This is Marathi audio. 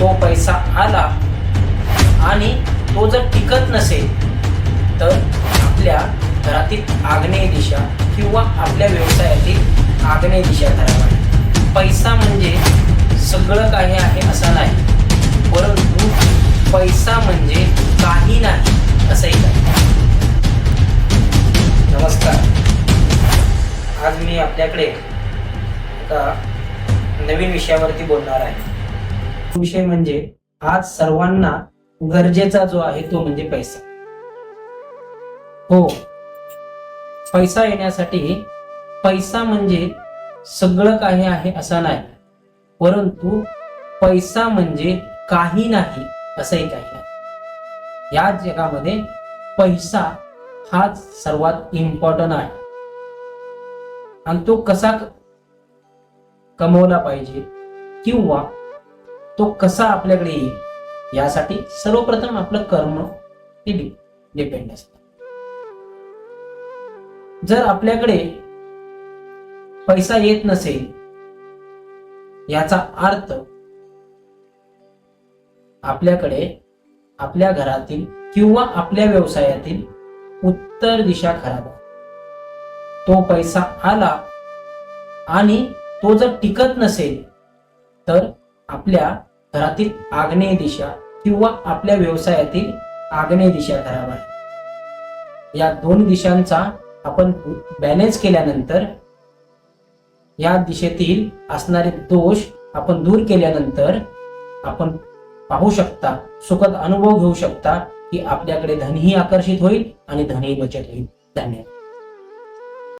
तो पैसा आला आणि तो जर टिकत नसेल तर आपल्या घरातील आग्नेय दिशा किंवा आपल्या व्यवसायातील आग्नेय दिशा ठरावा पैसा म्हणजे सगळं काही आहे असं नाही परंतु पैसा म्हणजे काही नाही असंही नाही. नमस्कार. आज मी आपल्याकडे एका नवीन विषयावरती बोलणार आहे. विषय म्हणजे आज सर्वांना गरजेचा जो आहे तो म्हणजे पैसा. हो. पैसा येण्यासाठी पैसा म्हणजे सगळं काही आहे असं नाही. परंतु पैसा म्हणजे काही नाही असंही काही नाही. या जगामध्ये पैसा हाच सर्वात इम्पॉर्टंट आहे. आणि तो कसा कमवला पाहिजे किंवा तो कसा आपल्याकडे येईल? यासाठी सर्वप्रथम आपलं कर्म हे डिपेंड असत. जर आपल्याकडे पैसा येत नसेल याचा अर्थ आपल्याकडे आपल्या घरातील किंवा आपल्या व्यवसायातील उत्तर दिशा खराब आहे. तो पैसा आला आणि तो जर टिकत नसेल तर आपल्या घरातील आग्नेय दिशा किंवा आपल्या व्यवसायातील आग्नेय दिशा खराब आहे या दोन दिशांचा आपण बॅलेन्स केल्यानंतर या दिशेतील असणारे दोष आपण दूर केल्यानंतर आपण पाहू शकता सुखद अनुभव घेऊ शकता की आपल्याकडे धनही आकर्षित होईल आणि धनही बचत होईल. धन्यवाद.